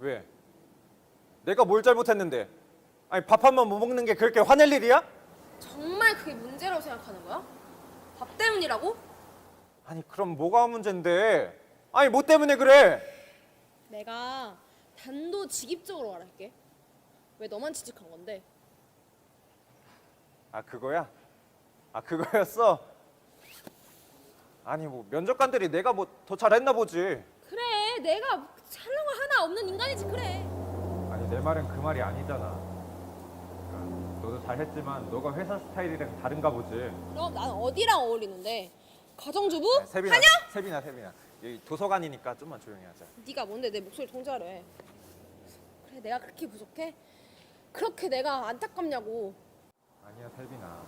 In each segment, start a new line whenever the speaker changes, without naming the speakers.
왜? 내가 뭘 잘못했는데? 아니 밥 한 번 못 먹는 게 그렇게 화낼 일이야?
정말 그게 문제라고 생각하는 거야? 밥 때문이라고?
아니 그럼 뭐가 문제인데? 아니 뭐 때문에 그래?
내가 단도직입적으로 말할게. 왜 너만 취직한 건데?
아 그거야? 아 그거였어? 아니 뭐 면접관들이 내가 뭐 더 잘했나 보지.
내가 잘난 거 하나 없는 인간이지 그래.
아니 내 말은 그 말이 아니잖아. 그러니까 너도 잘했지만 너가 회사 스타일이랑 다른가 보지.
그럼 난 어디랑 어울리는데? 가정주부?
세빈아,
하냐?
세빈아, 세빈아. 여기 도서관이니까 좀만 조용히 하자.
네가 뭔데 내 목소리 통제하래? 그래, 내가 그렇게 부족해? 그렇게 내가 안타깝냐고.
아니야, 세빈아.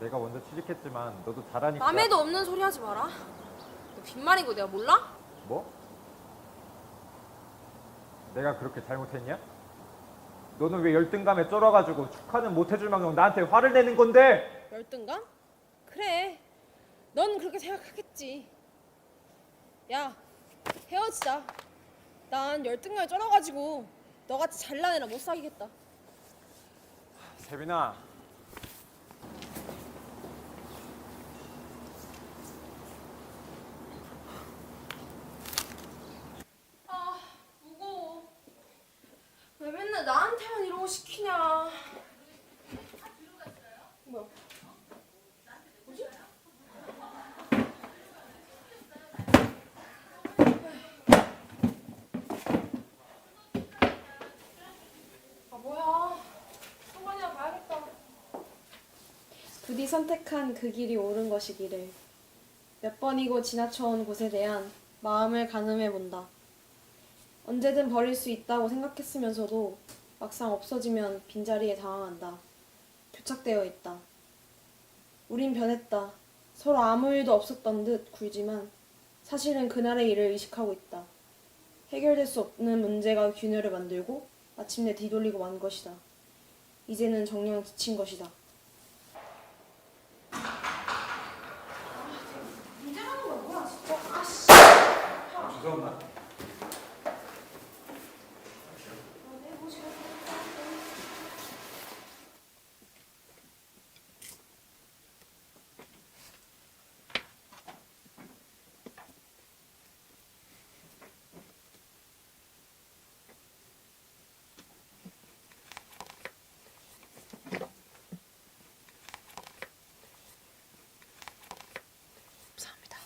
내가 먼저 취직했지만 너도 잘하니까.
맘에도 없는 소리 하지 마라. 너 빈말인 거 내가 몰라?
뭐? 내가 그렇게 잘못했냐? 너는 왜 열등감에 쩔어가지고 축하는 못 해줄 망정 나한테 화를 내는 건데?
열등감? 그래. 넌 그렇게 생각하겠지. 야, 헤어지자. 난 열등감에 쩔어가지고 너같이 잘난 애랑 못 사귀겠다.
세빈아.
아, 무거워. 왜 맨날 나한테만 이런 거 시키냐. 뭐야? 아, 뭐야. 소관이나 가야겠다.
부디 선택한 그 길이 옳은 것이기를 몇 번이고 지나쳐온 곳에 대한 마음을 가늠해 본다. 언제든 버릴 수 있다고 생각했으면서도 막상 없어지면 빈자리에 당황한다. 교착되어 있다. 우린 변했다. 서로 아무 일도 없었던 듯 굴지만 사실은 그날의 일을 의식하고 있다. 해결될 수 없는 문제가 균열을 만들고 마침내 뒤돌리고 만 것이다. 이제는 정녕 지친 것이다.
죄송합니다.
감사합니다.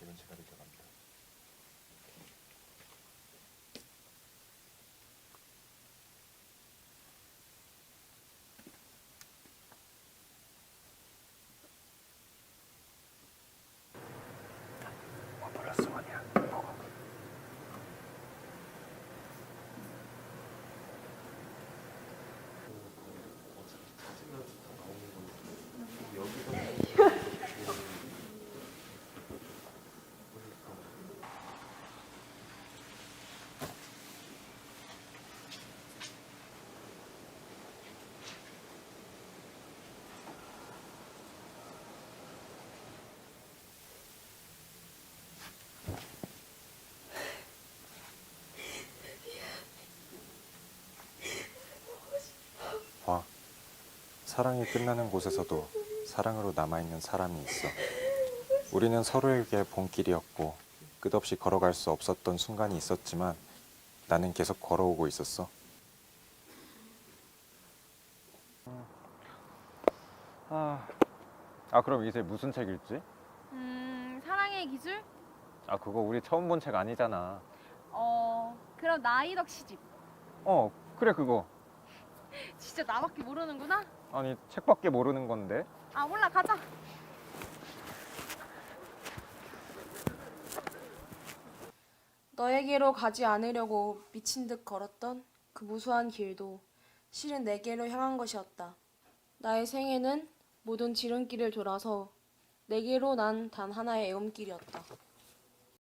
이건 제가 가져갑니다. 와 플러스 원이야. 먹어. 와, 사랑이 끝나는 곳에서도 사랑으로 남아있는 사람이 있어. 우리는 서로에게 본길이었고 끝없이 걸어갈 수 없었던 순간이 있었지만 나는 계속 걸어오고 있었어. 아, 아 그럼 이제 무슨 책 읽지?
음, 사랑의 기술?
아 그거 우리 처음 본 책 아니잖아.
어, 그럼 나이덕 시집.
어, 그래 그거.
진짜 나밖에 모르는구나?
아니 책밖에 모르는 건데.
아, 몰라, 가자.
너에게로 가지 않으려고 미친 듯 걸었던 그 무수한 길도 실은 내게로 향한 것이었다. 나의 생애는 모든 지름길을 돌아서 내게로 난 단 하나의 애움길이었다.